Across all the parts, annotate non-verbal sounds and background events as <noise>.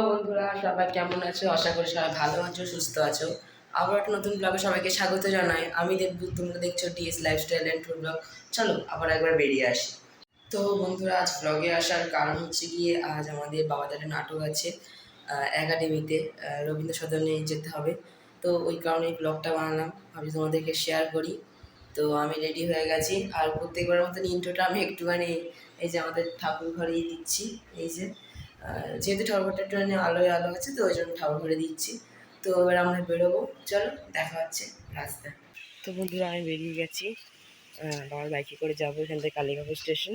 বন্ধুরা, সবাই কেমন আছো? আশা করি সবাই ভালো আছো, সুস্থ আছো। আবার একটা নতুন ব্লগে সবাইকে স্বাগত জানাই। আমি দেবদূত তোমরা দেখছ DS lifestyle and tour blog চলো, আবার একবার বেরিয়ে আসি। তো বন্ধুরা, আজ ব্লগে আসার কারণ হচ্ছে গিয়ে, আজ আমাদের বাবাদের নাটক আছে একাডেমিতে রবীন্দ্র সদনে যেতে হবে। তো ওই কারণে ব্লগটা বানালাম। আমি তোমাদেরকে শেয়ার করি। তো আমি রেডি হয়ে গেছি। আর প্রত্যেকবার মতন ইন্ট্রোটা আমি একটুখানি, এই যে আমাদের ঠাকুর ঘরেই দিচ্ছি। এই যে যেহেতু ঠাকুরঘরটা একটুখানি আলোয় আলো আছে, তো ওই জন্য ঠাকুর ঘুরে দিচ্ছি। তো এবার আমরা বেরোবো। চলো, দেখা হচ্ছে রাস্তা তো বন্ধুরা, আমি বেরিয়ে গেছি। বাবার বাইকে করে যাব এখান থেকে কালীবাবু স্টেশন।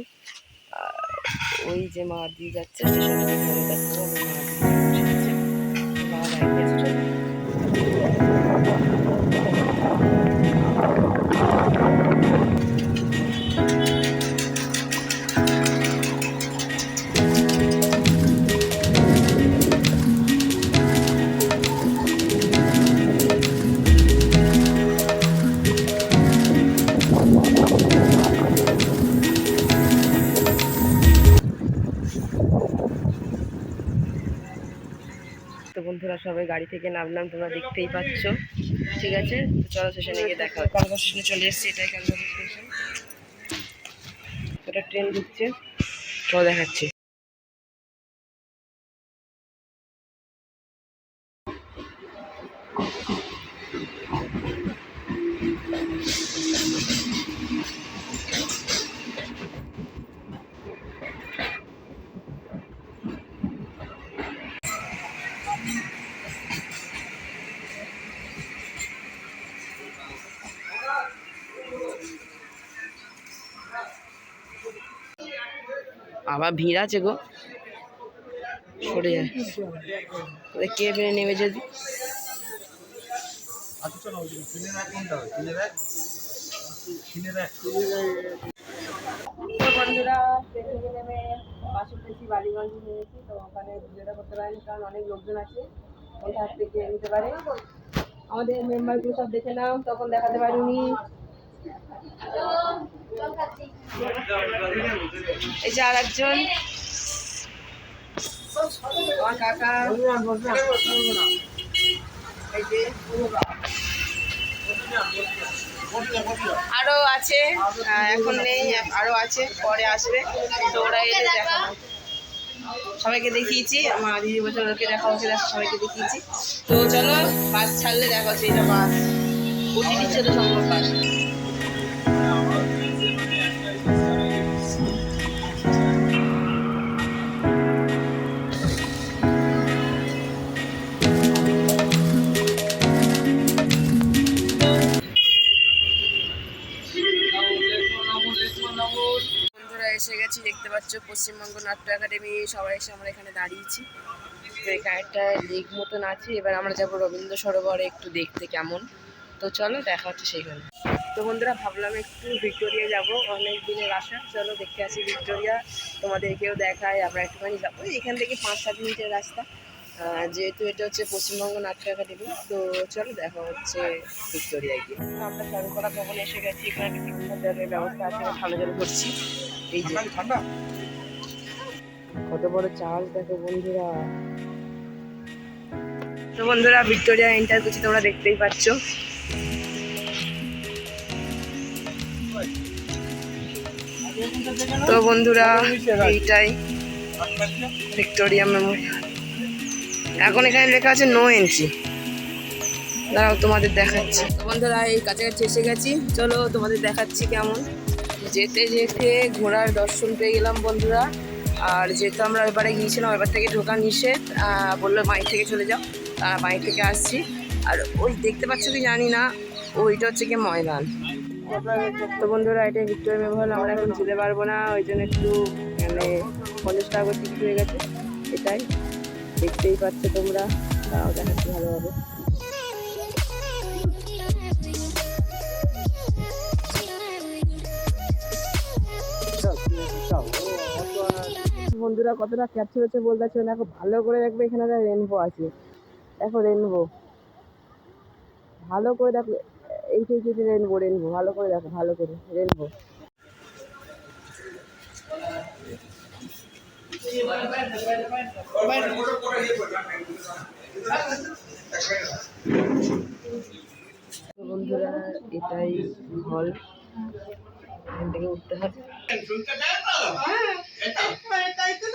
ওই যে মা দিয়ে যাচ্ছে স্টেশনে বন্ধুরা সবাই গাড়ি থেকে নামলাম তোমরা দেখতেই পাচ্ছ। ঠিক আছে? চলো স্টেশনে গিয়ে দেখা হচ্ছে। কালকা স্টেশনে চলে এসেছি এটাই কলকাতা স্টেশন এটা ট্রেন ঢুকছে। চলো দেখাচ্ছি। আবার ভিড় আছে গো। সরে যায় কে বেড়ে নেমে যদি? বন্ধুরা স্টেশনে নেমে নিয়েছি তো ওখানে ভিডিওটা করতে কারণ অনেক লোকজন আছে। থেকে নিতে পারে। আমাদের সব দেখে নাও, তখন দেখাতে পারিনি। এই যে আর একজন কাকা। আছে। এখন নেই, আরও আছে, পরে আসবে। তো ওরা এলে দেখা সবাইকে দেখিয়েছি, আমার দিদি বছর ওকে দেখা হচ্ছে সবাইকে দেখিয়েছি। তো চলো, বাস ছাড়লে দেখা হচ্ছে এটা বাস। উঠে দিচ্ছে তো সম্ভব বাস গেছি দেখতে পাচ্ছ পশ্চিমবঙ্গ নাট্য একাডেমি, সবাই এসে আমরা এখানে দাঁড়িয়েছি। তো এখানে একটা লেক মতন আছে, এবার আমরা যাব রবীন্দ্র সরোবরে একটু দেখতে কেমন। তো চলো, দেখা হচ্ছে সেইখানে। তো বন্ধুরা, ভাবলাম একটু ভিক্টোরিয়া যাব, অনেক দিনের আশা। চলো, দেখতে আসি ভিক্টোরিয়া, তোমাদেরকেও দেখায় আমরা একটুখানি যাব। এখান থেকে পাঁচ সাত মিনিটের রাস্তা। যেহেতু এটা হচ্ছে পশ্চিমবঙ্গ নাট্য একাডেমি তো চলো দেখা হচ্ছে ভিক্টোরিয়ায় গিয়ে। আমরা চারুকলা ভবনে এসে গেছি এখানে জলের ব্যবস্থা আছে ঠান্ডা জল করছি এই যে। ঠান্ডা? কত বড় চার্জ দেখো বন্ধুরা। তো বন্ধুরা ভিক্টোরিয়া এন্টার করছি তোমরা দেখতেই পাচ্ছ। তো বন্ধুরা এইটাই ভিক্টোরিয়া মেমোরিয়াল। এখন এখানে লেখা আছে নো এন্ট্রি দাঁড়াও, তোমাদের দেখাচ্ছি। বন্ধুরা, এই কাছাকাছি এসে গেছি। চলো, তোমাদের দেখাচ্ছি কেমন। যেতে যেতে ঘোড়ার দর্শন পেয়ে গেলাম বন্ধুরা। আর যেহেতু আমরা এবারে গিয়েছিলাম, এবার থেকে ঢোকা নিষেধ বলল বাইক থেকে চলে যাও। বাইক থেকে আসছি। আর ওই দেখতে পাচ্ছ কি জানি না, ওইটা হচ্ছে কি ময়দান। তো বন্ধুরা, এটা ভিক্টোরিয়া মেমোরিয়াল, আমরা এখন যেতে পারব না। ওই জন্য একটু মানে পঞ্চাশ টাকা করে হয়ে গেছে। এটাই। দেখতেই পাচ্ছ তোমরা। তাও দেখাচ্ছি ভালোভাবে বন্ধুরা কতটা ক্যাপচার হচ্ছে বলতে পারছি দেখো, ভালো করে দেখবে এখানে একটা রেনবো আছে। দেখো রেনবো ভালো করে দেখো এইটা এইটা রেনবো রেনবো ভালো করে দেখো, ভালো করে রেনবো বন্ধুরা এটাই হল থেকে উঠতে হবে। তাই তো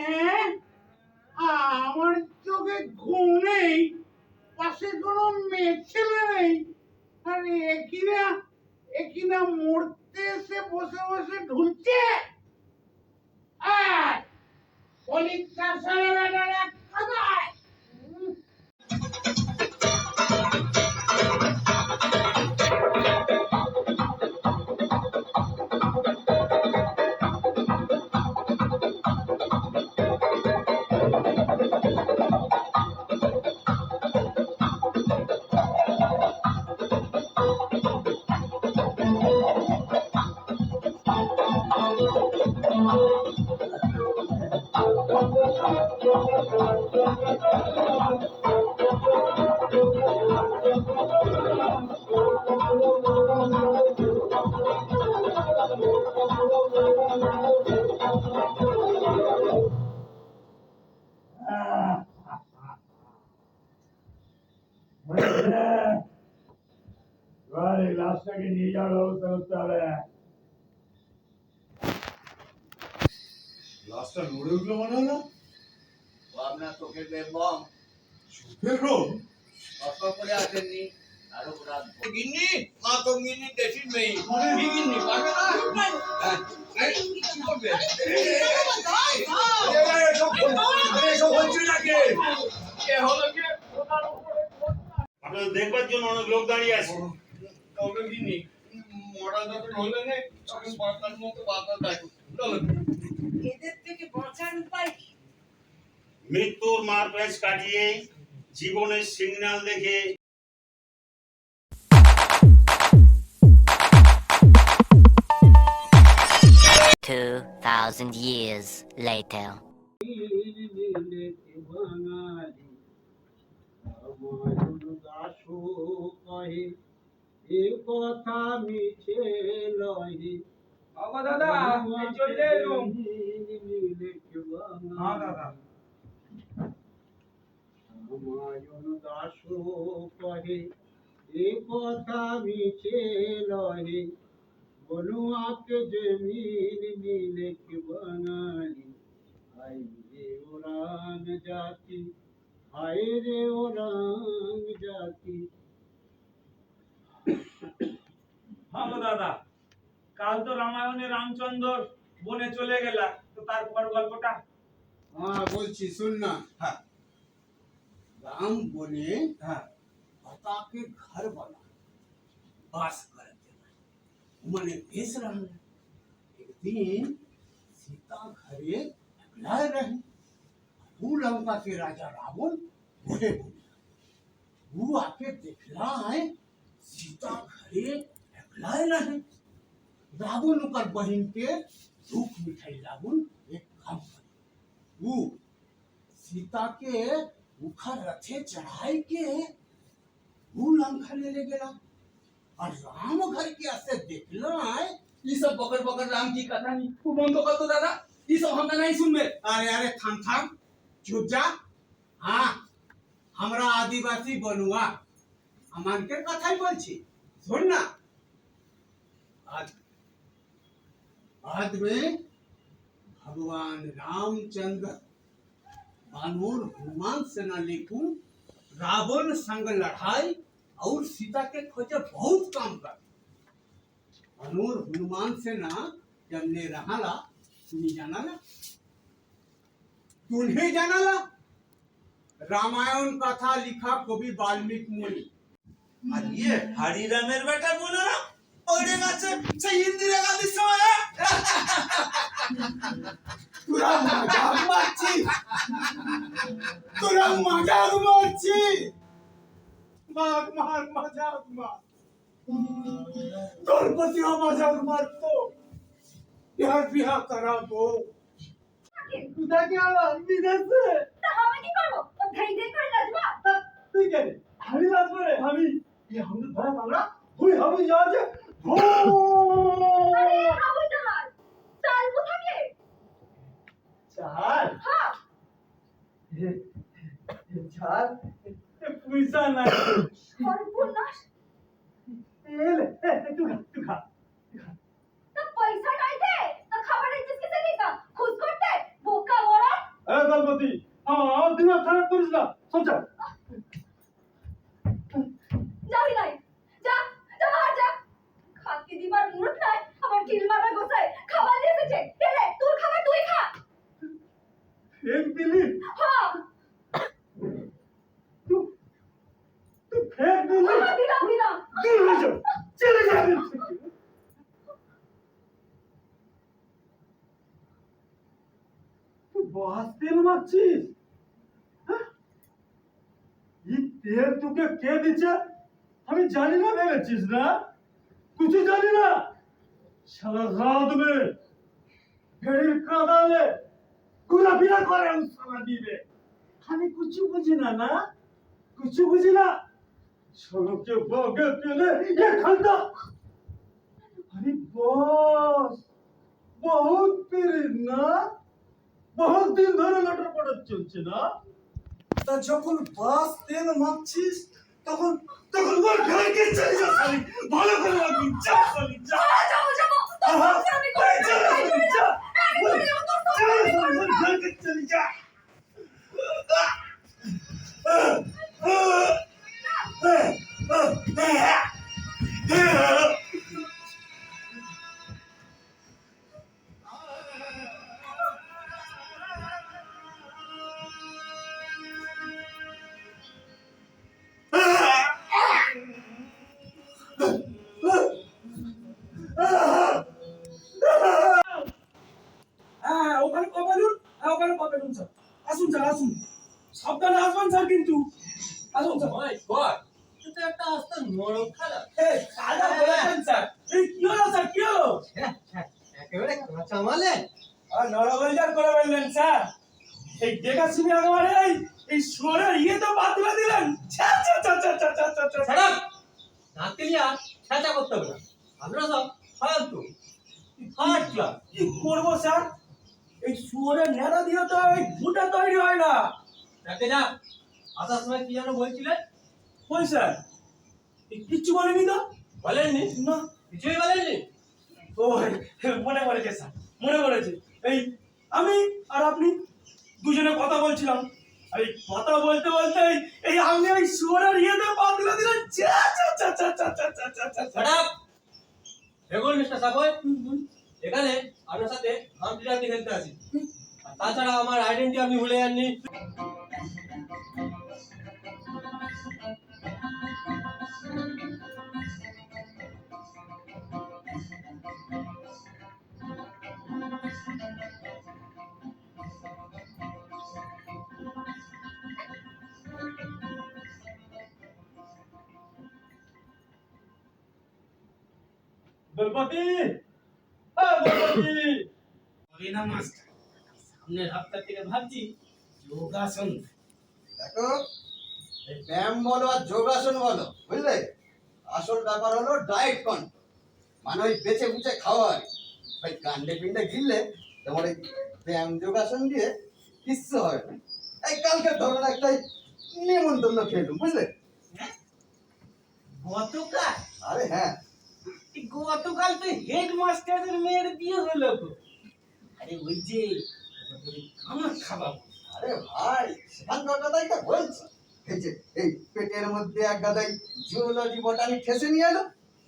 হ্যাঁ? আমার চোখে ঘুম নেই, পাশে কোনো মেয়ে ছেলে নেই। আর একিনা একিনা মরতে এসে বসে বসে ঢুলছে? আর শরীর সারা বেলার আপনার চোখের কষ্ট করে আসেননি? আরও রাত। গিন্নি মা তো গিন্নি দেশি মেয়ে। গিন্নি পারবে না? এই, কি করবে? এ হলো কি? আপনাদের দেখবার জন্য অনেক লোক দাঁড়িয়ে আছে। কাউকে গিন্নি মরা যখন হলে নেই তখন বাতার মতো বাতা দেখো চলো। এদের থেকে বাঁচার উপায় কি? মৃত্যুর মার প্যাঁচ কাটিয়ে জীবনের সিগন্যাল দেখে Two thousand years later. কথা মিছে লহে বাবা দাদা চলে এলুম দাদা রামায়ণ দাস কহে এ কথা মিছে লহে বনুয়াকে জমিন মিলে বাঙালি। হাই রে ওরাং জাতি হায় রে ওরাং জাতি। হ্যাঁ গো দাদা কাল তো রামায়ণে রামচন্দ্র বনে চলে গেলা তো তারপর গল্পটা? হ্যাঁ বলছি শুন না। राम बोले बता के घर बना। बस कर मैंने भेज रहा है। एक दिन सीता घरे अकेला रहे। वो लंका के राजा रावण बोले बोले वो आके देखला है सीता घरे अकेला रहे। रावण ओकर बहिन के दुख मिठाई रावण एक काम कर। वो सीता के मुखर रथे चढ़ाए के। ले ले गया। और राम घर के आसे आए ये सब बकर बकर राम की कथा नहीं। तू बंद कर तो दादा, ये सब हमरा नहीं सुन में अरे अरे, थाम थाम, चुप जा। हाँ हमरा आदिवासी बनुआ हमान के कथा ही बोल छी सुन ना। आज, बाद में भगवान रामचंद्र बानर हनुमान सेना लेकू रावण संग लड़ाई और सीता के खोजे बहुत काम कर बानर हनुमान सेना जब ने रहाला तुम्ही जाणाला तुम्ही जाणाला रामायण कथा लिखा कवि वाल्मीकि मुनि আর ইয়ে হরিরামের বেটা বলো না ওরে গেছে সেই ইন্দিরা গান্ধীর সময় তোরা মজাক মারছিস তোরা মজাক মারছিস মার মার মজাক মার তোর প্রতি মজাক মারতো। বিহার বিহার করাবো দেখে আমার বিদেশে তা আমি কি করব? ও ধাই ধাই করে লাজবা? তা তুই কেন আমরা চাল। হ্যাঁ। চাল পয়সা নাই। সর্বনাশ। এলে তুই খা তুই খা তা পয়সা নাই দে। তা খাবারের জিনিস কিসে দিকা খুশ করতে? বোকা বড়া এ দলপতি আমার দিমাগ খারাপ করিস না। সমঝা যাবি নাই। যা যা বাহার যা। খাতি দিবার মুরত নাই। আমার কিল মারা গোসাই খাবার দিয়ে এসেছে। তোর খাবার তুই খা। ফেক দিলি তুই ফেক দিলি হ্যাঁ, দিলাম দিলাম। দূর হয়ে যা চলে যাবি তুই বাস তেল মারছিস? এই তেল তোকে কে দিচ্ছে আমি জানি না ভেবেছিস না? কিছু জানি না? সারা রাত মে গাড়ির কাদালে। ঘোরাফেরা করে আমি কিছু বুঝি না না? কিছু বুঝি না? সড়কে বগে পেলে এখানটা আরে বস বহুত না? বহুত দিন ধরে লটর পটর চলছে না? তা যখন বাস তেল মারছিস তখন তখন ওর ঘরকে চলে যা শালি ভালো করে রাখবি যা শালি যা। যাব যাব। সংসার আমি যা, 我他妈的，真他！কাঁচা মালে আর নরবলজার করে বললেন স্যার এই শুনে একেবারে এই এই ইয়ে তো দিলেন। ছাড়া নাতিলিয়া ছাঁচা করতে হবে না। আমরা সব ফালতু থার্ড ক্লাস কি? করব স্যার? এই সুরের নেড়া দিয়ে তো এই ভুটা তৈরি হয় না। দেখে যা আসার সময় কি যেন বলছিলেন কই স্যার? কিচ্ছু বলেনি তো? বলেননি? না। কিছুই বলেননি? ও মনে পড়েছে স্যার। মনে পড়েছে। এই, আমি আর আপনি দুজনে কথা বলছিলাম। এই কথা বলতে বলতে এই- আমি ওই সুরের ইয়েতে পা তুলে দিলাম। ছ্যা ছ্যা ছ্যা ছ্যা ছ্যা ছ্যা ছ্যা ছ্যা ছ্যা। ছাড়া দেখুন মিস্টার সাগর এখানে আপনার সাথে হামটি টামটি খেলতে আসি তাছাড়া আমার আইডেন্টি আপনি ভুলে যাননি। দলপতি! ও দলপতি! না মাস্টার সামনের থেকে ভাবছি যোগাসন। দেখো এই ব্যায়াম বলো আর যোগাসন বলো বুঝলে? আসল ব্যাপার হলো ডায়েট কন্ট্রোল মানে ওই বেছে বুঝে খাওয়া। ওই কাণ্ডে পিণ্ডে গিললে তোমার এই ব্যায়াম যোগাসন দিয়ে কিচ্ছু হবে না। এই কালকে ধরুন একটা নিমন্ত্রণ খেলুম বুঝলে? গতকাল? আরে হ্যাঁ। গতকাল তো হেড মাস্টারের মেয়ের বিয়ে হলো গো। আরে ওই যে আমার খাবার। আরে ভাই সেখানকার কথাই তো বলছো। এই যে এই পেটের মধ্যে এক গাদাই জিওলজি বটানি ঠেসে নিয়ে এলো।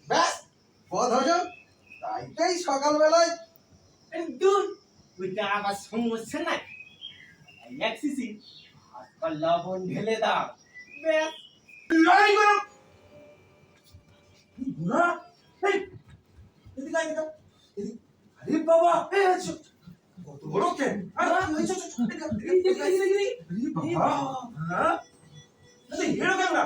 ব্যাস পদ হজম তাইতেই সকালবেলায় দূর ওইটা আবার সমস্যা নাই। এক সিসি হাত লবণ ঢেলে দাও। ব্যাস। লড়াই করো। বুড়া? এদিকে আয় দাদা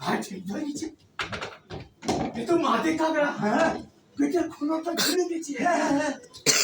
আরে এ তো মাঠে কাকড়া হ্যাঁ। পেটের খোলাটা ঘুরে গেছে। হ্যাঁ হ্যাঁ।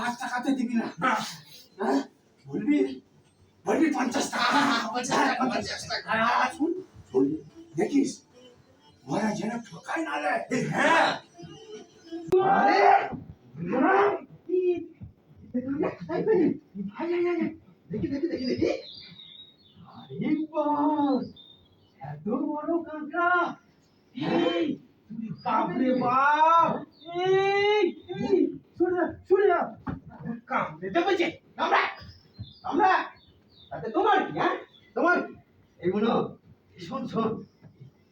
পাঁচ টাকাতে দিবি না। হ্যাঁ? বলবি? বলবি পঞ্চাশ টাকা। পঞ্চাশ টাকা আর শোন। শোন। দেখিস? ওরা যেন ঠকাই না রে। হ্যাঁ। আরে! দেখি দেখি দেখি দেখি আরে এত বড় এই বাপরে বাপ এই। সরে যা সরে যা কামড়ে দেবে যে তাতে তোমার কি হ্যাঁ? তোমার? এই মনো শোন শোন।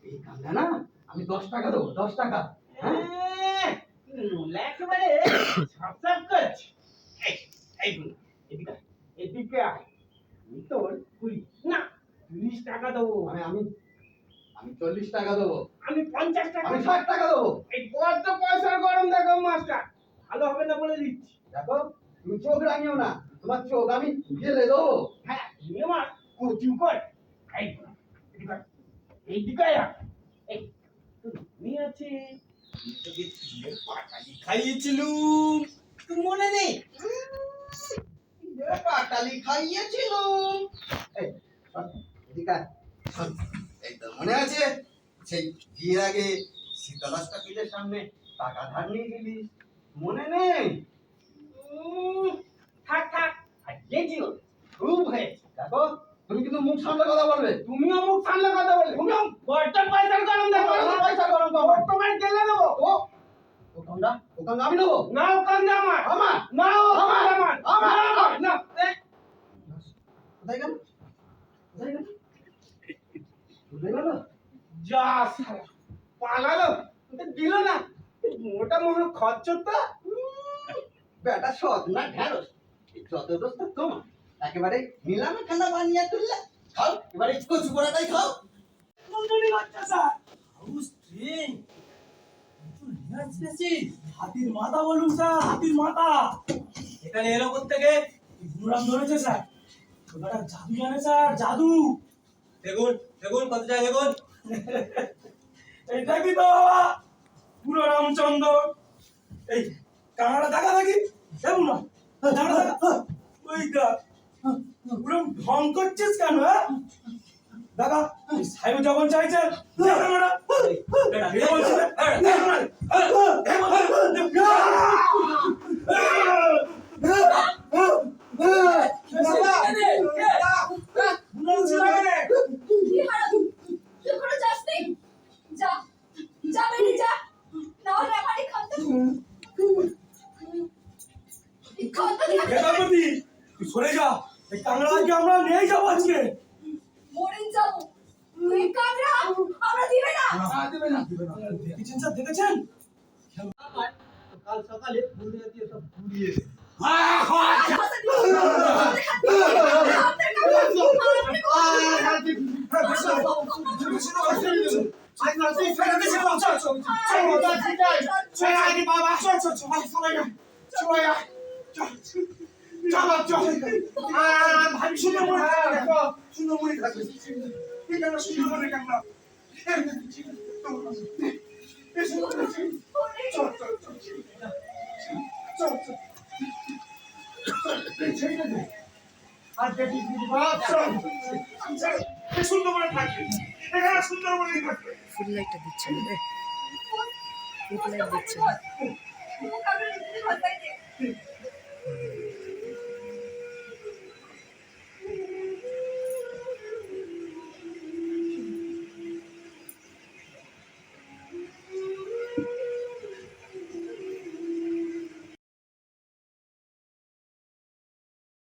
এই কামড়া না আমি দশ টাকা দেবো দশ টাকা হ্যাঁ? একেবারে সাপ সাপ করছে। এই এই বলো এদিকে এদিকে আয়। আমি তোর কুড়ি না তিরিশ টাকা দেবো। আমি আমি আমি চল্লিশ টাকা দেবো। আমি পঞ্চাশ টাকা আমি ষাট টাকা দেবো। এই বড্ড পয়সার গরম দেখো মাছটা ভালো হবে না বলে দিচ্ছি। দেখো তুমি চোখ রাঙিও না তোমার চোখ আমি গেলে দেবো। হ্যাঁ তুমি আমার কোচিং কর। এই আয়, এই তুমি আছে। পাটালি খাইয়েছিলুম মনে নেই? পাটালি খাইয়েছিলুম মনে আছে? সেই বিয়ের আগে শীতলাসটা পিলের সামনে টাকা ধার নিয়ে গেলি মনে নেই? থাক থাক। গেছিও খুব হয়েছে। দেখো তুমি কিন্তু মুখ সামলে কথা বলবে। তুমিও মুখ সামলে কথা বলবে। তুমিও বড্ড পয়সার গরম দেখো। পয়সা গরম করো তোমার গেলে দেবো। ও ওখানটা ওখানটা আমি নেব? না ওখানটা আমার। আমার? না আমার? আমার। আমার? না কোথায় গেল কোথায় গেল? কোথায় গেল? যা শালা পালালো দিল না মোটা খরচ তো বেটা সৎ না ঢেঁড়স যত দোষ তো তোমার। একেবারে নিলামে খানা বানিয়ে তুললে খাও, এবারে কচু পোড়াটাই খাও। মন্ডলী বাচ্চা স্যার। হাতির মাথা বলুন স্যার, হাতির মাথা। এখানে এলো থেকে ঘুরাম ধরেছে স্যার। ছোটটা জাদু জানে স্যার, জাদু। দেখুন দেখুন কত যায়, দেখুন। <laughs> এইটা কি তো, বাবা। পুরো রামচন্দ্র। এই কানাডা দেখা দেখি দেখুন না ওই পুরো ঢং করছিস কেন হ্যাঁ দাদা সাহেব যখন চাইছে দেখুন না না। না। হারাবি তুই না সরে যা। এই কাংড়াকে আমরা নিয়ে যাব আজকে। মরে যাব। এই কামড়া আমরা দিবে না। দেখেছেন স্যার দেখেছেন? কাল সকালে ফুল দিয়ে সব ঘুরিয়ে আমাদের দিবে না। আমাদের সুন্দরবনে থাকবে এখানে সুন্দরবনে থাকবে ফুল লাইটটা দিচ্ছে না দিতে ভয় পাই রে।